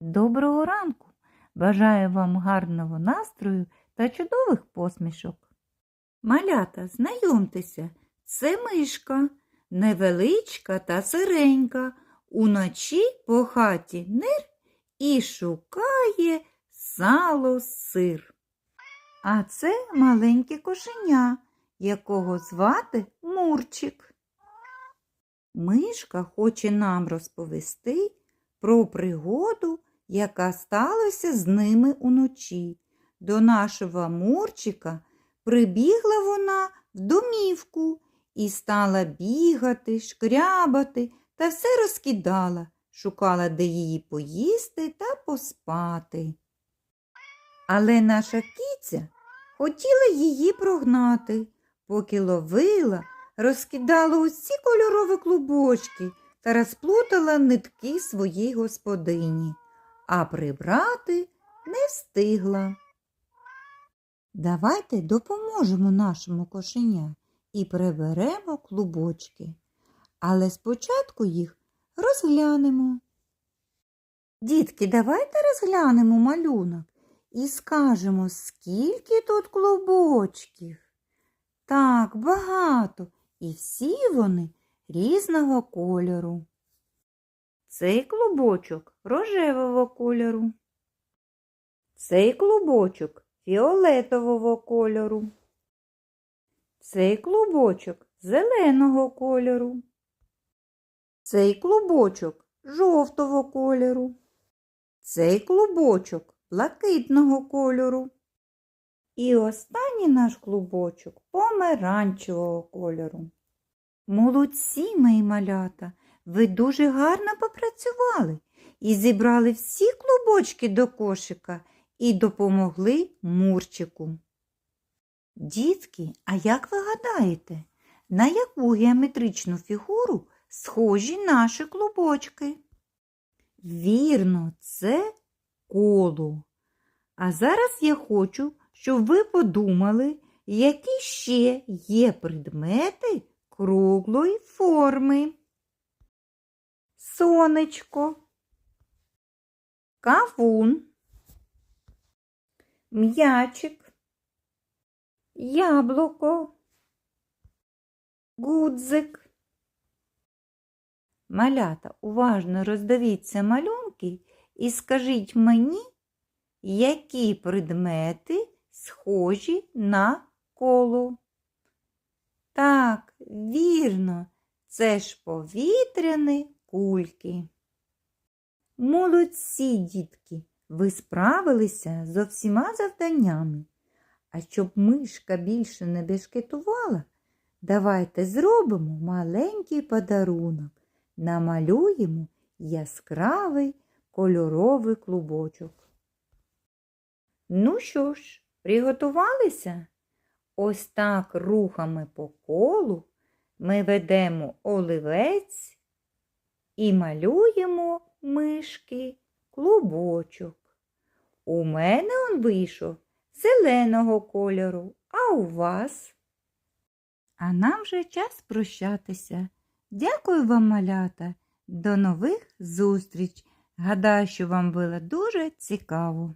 Доброго ранку! Бажаю вам гарного настрою та чудових посмішок. Малята, знайомтеся, це мишка, невеличка та сиренька. Уночі по хаті нир і шукає сало сир. А це маленьке кошеня, якого звати Мурчик. Мишка хоче нам розповісти про пригоду, яка сталася з ними уночі. До нашого Мурчика прибігла вона в домівку і стала бігати, шкрябати та все розкидала, шукала, де її поїсти та поспати. Але наша киця хотіла її прогнати, поки ловила, розкидала усі кольорові клубочки та розплутала нитки своїй господині, а прибрати не встигла. Давайте допоможемо нашому кошеня і приберемо клубочки, але спочатку їх розглянемо. Дітки, давайте розглянемо малюнок і скажемо, скільки тут клубочків. Так, багато, і всі вони різного кольору. Цей клубочок рожевого кольору. Цей клубочок фіолетового кольору. Цей клубочок зеленого кольору. Цей клубочок жовтого кольору. Цей клубочок блакитного кольору. І останній наш клубочок помаранчевого кольору. Молодці, мої малята, ви дуже гарно попрацювали і зібрали всі клубочки до кошика і допомогли Мурчику. Дітки, а як ви гадаєте, на яку геометричну фігуру схожі наші клубочки? Вірно, це коло. А зараз я хочу, щоб ви подумали, які ще є предмети круглої форми. Сонечко, кавун, м'ячик, яблуко, гудзик. Малята, уважно роздивіться малюнки і скажіть мені, які предмети схожі на коло. Так, вірно, це ж повітряні кульки. Молодці, дітки, ви справилися зо всіма завданнями. А щоб мишка більше не бешкетувала, давайте зробимо маленький подарунок, намалюємо яскравий кольоровий клубочок. Ну що ж, приготувалися? Ось так рухами по колу ми ведемо оливець і малюємо мишки клубочок. У мене он вийшов зеленого кольору, а у вас? А нам вже час прощатися. Дякую вам, малята. До нових зустріч. Гадаю, що вам було дуже цікаво.